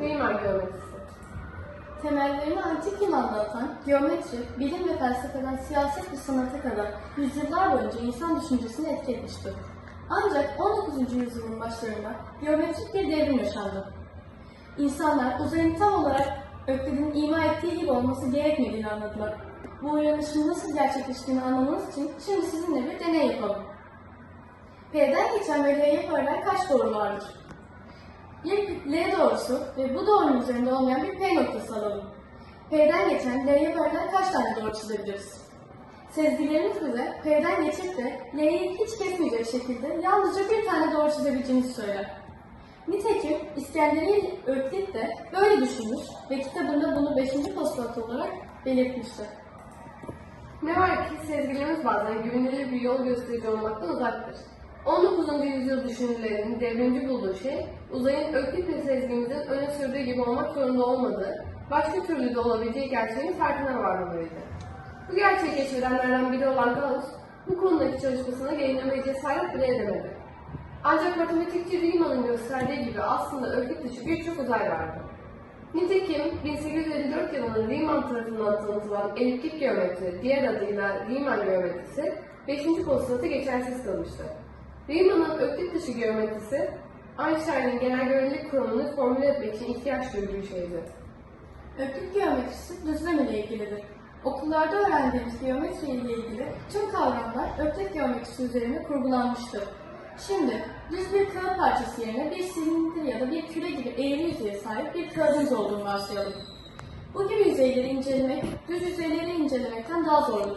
Riemann geometrisi. Temellerini antik Yunan'da atan geometri, bilim ve felsefeden siyaset ve sanata kadar yüzyıllar boyunca insan düşüncesini etki etmiştir. Ancak 19. yüzyılın başlarında geometrik bir devrim yaşandı. İnsanlar uzayın tam olarak Öklid'in ima ettiği gibi olması gerekmediğini anladılar. Bu uyanışın nasıl gerçekleştiğini anlamanız için şimdi sizinle bir deney yapalım. P'den geçen L'ye paralel kaç doğru vardır? Bir L doğrusu ve bu doğrunun üzerinde olmayan bir P noktası alalım. P'den geçen L'ye paralel kaç tane doğru çizebiliriz? Sezgilerimiz bize P'den geçip de L'yi hiç kesmeyecek şekilde yalnızca bir tane doğru çizebileceğimizi söyler. Nitekim İskenderiye Öklit de böyle düşünmüş ve kitabında bunu 5. postulat olarak belirtmiştir. Ne var ki sezgilerimiz bazen güvenilir bir yol gösterici olmaktan uzaktır. 19. yüzyıl düşünürlerinin devrimci bulduğu şey, uzayın Öklit ve sezgimizin öne sürdüğü gibi olmak zorunda olmadığı, başka türlü de olabileceği gerçeğinin farkına varmalarıydı. Bu gerçeği keşfedenlerden biri olan Gauss, bu konudaki çalışmasına yayınlamaya cesaret bile edemedi. Ancak matematikçi Riemann'ın gösterdiği gibi aslında Öklit dışı birçok uzay vardı. Nitekim 1854 yılında Riemann tarafından tanıtılan eliptik geometri, diğer adıyla Riemann geometrisi, 5. postulatı geçersiz kalmıştı. Riemann'ın öklit dışı geometrisi, Einstein'ın genel görelilik kuramını formüle etmek için ihtiyaç duyduğu şeydi. Öklit geometrisi düzlem ile ilgilidir. Okullarda öğrendiğimiz geometri ile ilgili tüm kavramlar öklit geometrisi üzerine kurgulanmıştır. Şimdi düz bir kağıt parçası yerine bir silindir ya da bir küre gibi eğri yüzeye sahip bir kağıdımız olduğunu varsayalım. Bu gibi yüzeyleri incelemek, düz yüzeyleri incelemekten daha zordur.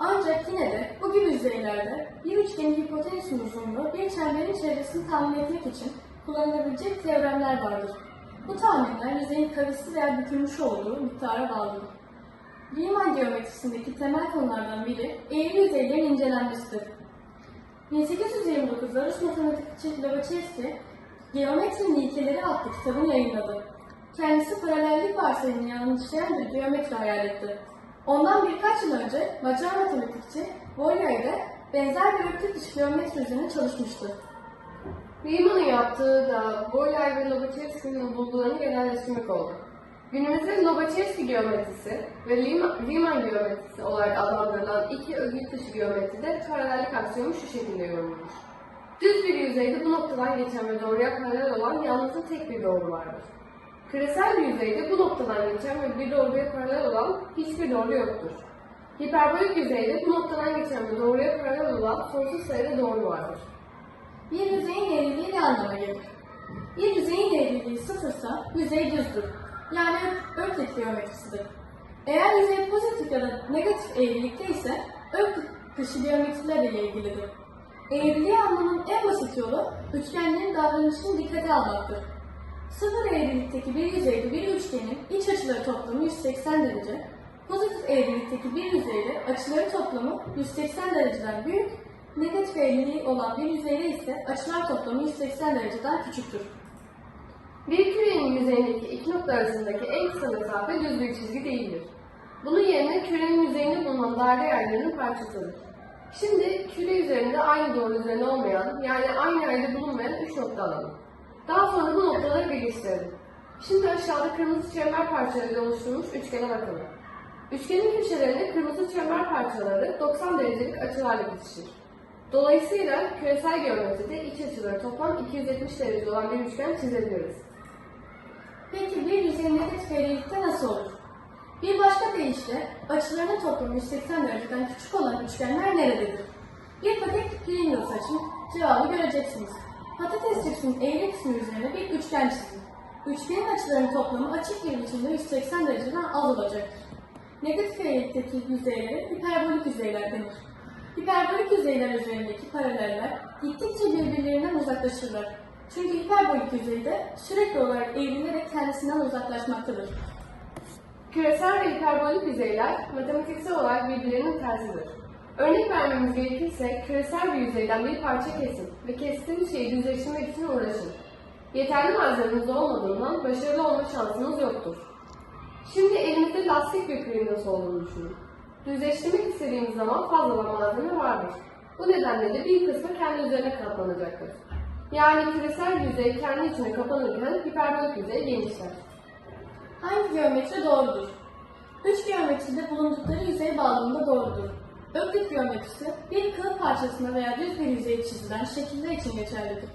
Ancak yine de bu gibi yüzeylerde bir üçgenin hipotenüsün uzunluğu bir çemberin çevresini tahmin etmek için kullanılabilecek teoremler vardır. Bu tahminler yüzeyin kavisli veya bükülmüş olduğu miktara bağlıdır. Riemann geometrisindeki temel konulardan biri eğri yüzeylerin incelenmesidir. 1829'da Rus matematikçi Lobachevsky, Geometrinin İlkeleri adlı kitabını yayınladı. Kendisi paralellik varsayımını yanlışlayan bir geometri hayal etti. Ondan birkaç yıl önce Macar matematikçi Bolyai de benzer dışı geometri üzerine çalışmıştı. Riemann'ın yaptığı da Bolyai ve Lobachevsky'nin bulgularını genelleştirmek oldu. Günümüzde Lobachevsky geometrisi ve Riemann geometrisi olarak adlandırılan iki öklit dışı geometride paralellik aksiyonu şu şekilde yorumlanır. Düz bir yüzeyde bu noktadan geçen ve doğruya paralel olan yalnızca tek bir doğru vardır. Küresel bir yüzeyde bu noktadan geçen ve bir doğruya paralel olan hiçbir doğru yoktur. Hiperbolik yüzeyde bu noktadan geçen ve doğruya paralel olan sonsuz sayıda doğru vardır. Bir yüzeyin eğriliği ne anlama gelir? Bir yüzeyin eğriliği sıfırsa yüzey düzdür. Yani öklit geometrisidir. Eğer yüzey pozitif ya da negatif eğrilikte ise öklit dışı geometrilerle ilgilidir. Eğriliği anlamanın en basit yolu üçgenlerin davranışını dikkate almaktır. Sıfır eğrilikteki bir yüzeyde bir üçgenin iç açıları toplamı 180 derece, pozitif eğrilikteki bir yüzeyde açıları toplamı 180 dereceden büyük, negatif eğriliği olan bir yüzeyde ise açılar toplamı 180 dereceden küçüktür. Bir kürenin yüzeyindeki iki nokta arasındaki en kısa mesafe düz bir çizgi değildir. Bunun yerine kürenin yüzeyinde bulunan daire yerlerinin parçasıdır. Şimdi küre üzerinde aynı doğru üzerinde olmayan, yani aynı yerde bulunmayan üç nokta alalım. Daha sonra bu noktaları birleştirelim. Şimdi aşağıda kırmızı çember parçalarıyla oluşturulmuş üçgene bakalım. Üçgenin köşelerine kırmızı çember parçaları 90 derecelik açılarla bitişir. Dolayısıyla küresel geometride iç açıları toplam 270 derece olan bir üçgen çizebiliriz. Peki bir yüzey negatif eğrilikte nasıl olur? Bir başka deyişle açılarının toplamı 180 dereceden küçük olan üçgenler nerededir? Bir paket Pringles açın, cevabı göreceksiniz. Patates cipsinin eğri kısmı üzerine bir üçgen çizin. Üçgenin açılarının toplamı açık bir biçimde 180 dereceden az olacaktır. Negatif eğrilikteki yüzeylere hiperbolik yüzeyler denir. Hiperbolik yüzeyler üzerindeki paraleller gittikçe birbirlerinden uzaklaşırlar. Çünkü hiperbolik yüzeyde sürekli olarak eğrilerek kendisinden uzaklaşmaktadır. Küresel ve hiperbolik yüzeyler matematiksel olarak birbirlerinin tersidir. Örnek vermemiz gerekirse küresel bir yüzeyden bir parça kesin ve kestiğiniz şeyi düzleştirmek için uğraşın. Yeterli malzemeniz olmadığından başarılı olma şansınız yoktur. Şimdi elimizde lastik bir Pringles olduğunu düşünün. Düzleştirmek istediğimiz zaman fazladan malzeme vardır. Bu nedenle de bir kısmı kendi üzerine katlanacaktır. Yani küresel yüzey kendi içine kapanırken hiperbolik yüzey genişler. Hangi geometri doğrudur? Üç geometride bulundukları yüzey bağlamında doğrudur. Öklit geometrisi bir kağıt parçasına veya düz bir yüzeye çizilen şekiller için geçerlidir.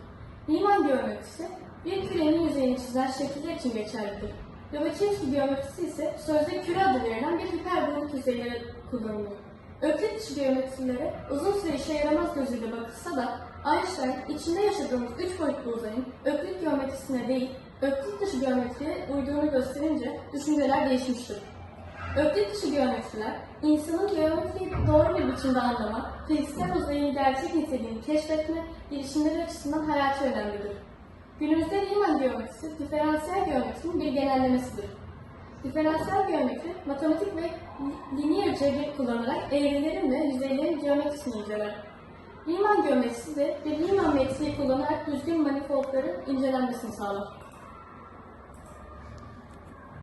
Riemann geometrisi bir kürenin yüzeyini çizen şekiller için geçerlidir. Lobachevsky geometrisi ise sözde küre adı verilen bir hiperbolik yüzeylere kullanılır. Öklit dışı geometrilere uzun süre işe yaramaz gözüyle bakılsa da Einstein içinde yaşadığımız üç boyutlu uzayın öklit geometrisine değil, öklit dışı geometriye uyduğunu gösterince düşünceler değişmiştir. Öklit dışı geometriler, insanın geometriyi doğru bir biçimde anlama, fiziksel uzayın gerçek niteliğini keşfetme girişimleri açısından hayati önemlidir. Günümüzde Riemann geometrisi, diferansiyel geometrinin bir genellemesidir. Diferansiyel geometri, matematik ve lineer cebir kullanarak eğrilerin ve yüzeylerin geometrisini inceler. Riemann geometrisi de bir Riemann metriği kullanarak düzgün manifoldların incelenmesini sağlar.